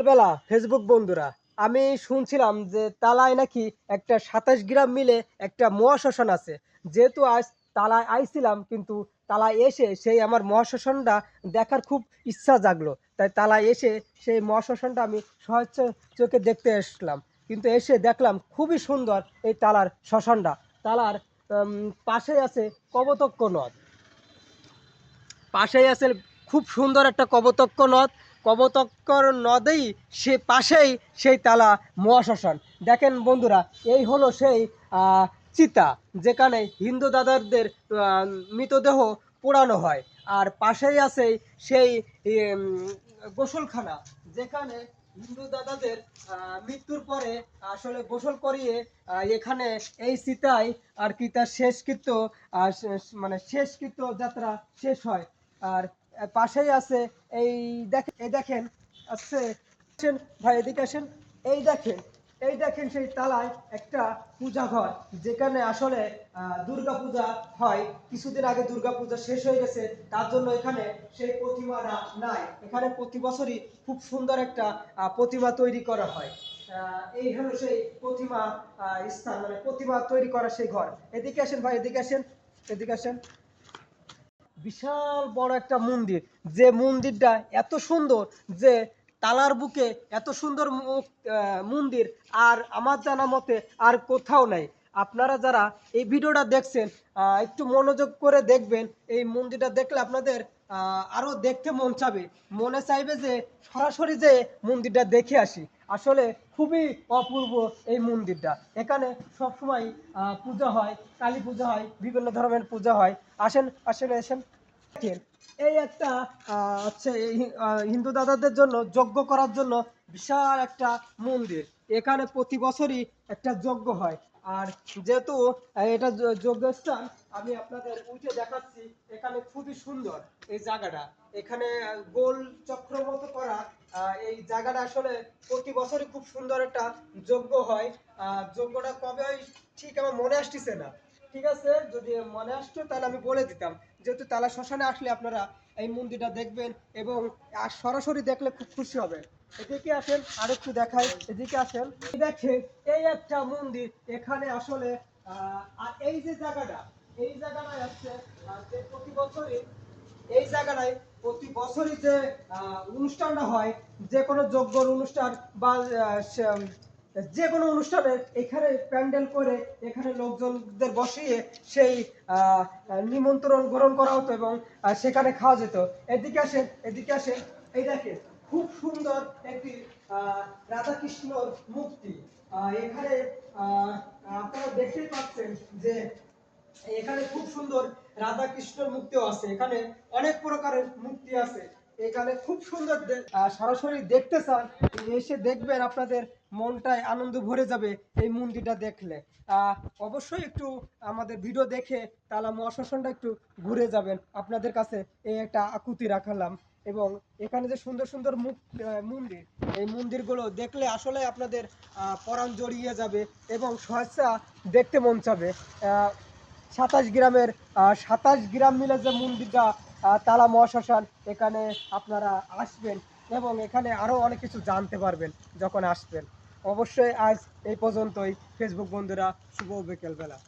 সকালবেলা ফেসবুক বন্ধুরা, আমি শুনছিলাম যে তালায় নাকি একটা সাতাশ গ্রাম মিলে একটা মহাশ্মশান আছে। যেহেতু আজ তালায় আইছিলাম, কিন্তু তালায় এসে সেই আমার মহাশ্মশানটা দেখার খুব ইচ্ছা জাগলো। তাই তালায় এসে সেই মহাশ্মশানটা আমি সহজ চোখে দেখতে এসলাম কিন্তু এসে দেখলাম খুবই সুন্দর এই তালার শ্মশানটা। তালার পাশে আছে কবতক্ষ নদ। পাশেই আছে খুব সুন্দর একটা কবতক্ষ নদ। কবতক্কর নদেই সে পাশেই সেই তালা মহাশ্মশান। দেখেন বন্ধুরা এই হলো সেই চিতা যেখানে হিন্দু দাদাদের আহ, মৃতদেহ পোড়ানো হয়। আর পাশেই আছে সেই গোসলখানা যেখানে হিন্দু দাদাদের মৃত্যুর পরে আসলে গোসল করিয়ে এখানে এই চিতায় আর কি তার শেষকৃত্য মানে শেষকৃত্য যাত্রা শেষ হয়। আর পাশেই আছে, এই দেখেন এই দেখেন, আছে ভাই, এদিকে আসেন, এই দেখেন এই দেখেন সেই তালায় একটা পূজা ঘর, যেখানে আসলে দুর্গা পূজা হয়। কিছুদিন আগে দুর্গা পূজা শেষ হয়ে গেছে, তার জন্য এখানে সেই প্রতিমাটা নাই। এখানে প্রতি বছরই খুব সুন্দর একটা প্রতিমা তৈরি করা হয়। এই হলো সেই প্রতিমা স্থান মানে প্রতিমা তৈরি করা সেই ঘর। এদিকে আসেন, ভাই, এদিকে আসেন এদিকে আসেন। বিশাল বড় একটা মন্দির। যে মন্দিরটা এত সুন্দর যে তালার বুকে এত সুন্দর মন্দির আর আমার জানা মতে আর কোথাও নাই। আপনারা যারা এই ভিডিওটা দেখছেন একটু মনোযোগ করে দেখবেন। এই মন্দিরটা দেখলে আপনাদের আহ, আরও দেখতে মন চাবে। মনে চাইবে যে সরাসরি যে মন্দিরটা দেখে আসি। আসলে খুবই অপূর্ব এই মন্দিরটা। এখানে সবসময় পূজা হয়, কালী পূজা হয়, বিভিন্ন ধরনের পূজা হয়। আসেন আসেন আসেন। এই একটা হচ্ছে হিন্দু দাদাদের জন্য, যজ্ঞ করার জন্য বিশাল একটা মন্দির। এখানে প্রতি বছরই একটা যজ্ঞ হয়। আর যেহেতু এটা যজ্ঞস্থান, আমি আপনাদের উঠে দেখাচ্ছি, এখানে খুবই সুন্দর এই জায়গাটা। এখানে গোল চক্র মতো করা এই জায়গাটা আসলে প্রতি বছরই খুব সুন্দর একটা যজ্ঞ হয়। যজ্ঞটা কবে হয় ঠিক আমার মনে আসতেছে না। ঠিক আছে, যদি মনে আসতো তাহলে আমি বলে দিতাম। যেহেতু তালা শ্মশানে আসলে আপনারা এই মন্দিরটা দেখবেন এবং, আর সরাসরি দেখলে খুব খুশি হবেন। এদিকে আসেন আর একটু দেখাই। এদিকে আসেন। দেখেন এই একটা মন্দির এখানে আসলে আর এই যে জায়গাটা এই জায়গাটায় আহ, যে প্রতি বছরই এই জায়গাটায় প্রতি বছরই যে অনুষ্ঠানটা হয় যে কোনো যজ্ঞর অনুষ্ঠান বা যে কোনো অনুষ্ঠানে এখানে প্যান্ডেল করে এখানে লোকজনদের বসিয়ে সেই নিমন্ত্রণ গ্রহণ করা হতো এবং সেখানে খাওয়া যেত। এদিকে আসেন এদিকে আসেন। এই দেখেন খুব সুন্দর একটি আহ, রাধাকৃষ্ণর মূর্তি। এখানে আপনারা দেখতেই পাচ্ছেন যে এখানে খুব সুন্দর রাধা কৃষ্ণর মূর্তিও আছে। এখানে অনেক প্রকারের মূর্তি আছে। এখানে খুব সুন্দর সরাসরি দেখতে চান এসে দেখবেন আপনাদের মনটায় আনন্দ ভরে যাবে এই মন্দিরটা দেখলে। অবশ্যই একটু আমাদের ভিডিও দেখে তালা মহাশ্মশানটা একটু ঘুরে যাবেন। আপনাদের কাছে এই একটা আকুতি রাখালাম। এবং এখানে যে সুন্দর সুন্দর মুখ মন্দির, এই মন্দিরগুলো দেখলে আসলে আপনাদের পরাণ জড়িয়ে যাবে এবং সহসা দেখতে মন চাবে। সাতাশ গ্রামের সাতাশ গ্রাম মিলে যে মন্দিরটা তালা মহাশ্মশান, এখানে আপনারা আসবেন এবং এখানে আরও অনেক কিছু জানতে পারবেন যখন আসবেন। অবশ্যই আজ এই পর্যন্তই। ফেসবুক বন্ধুরা, শুভ বিকেলবেলা।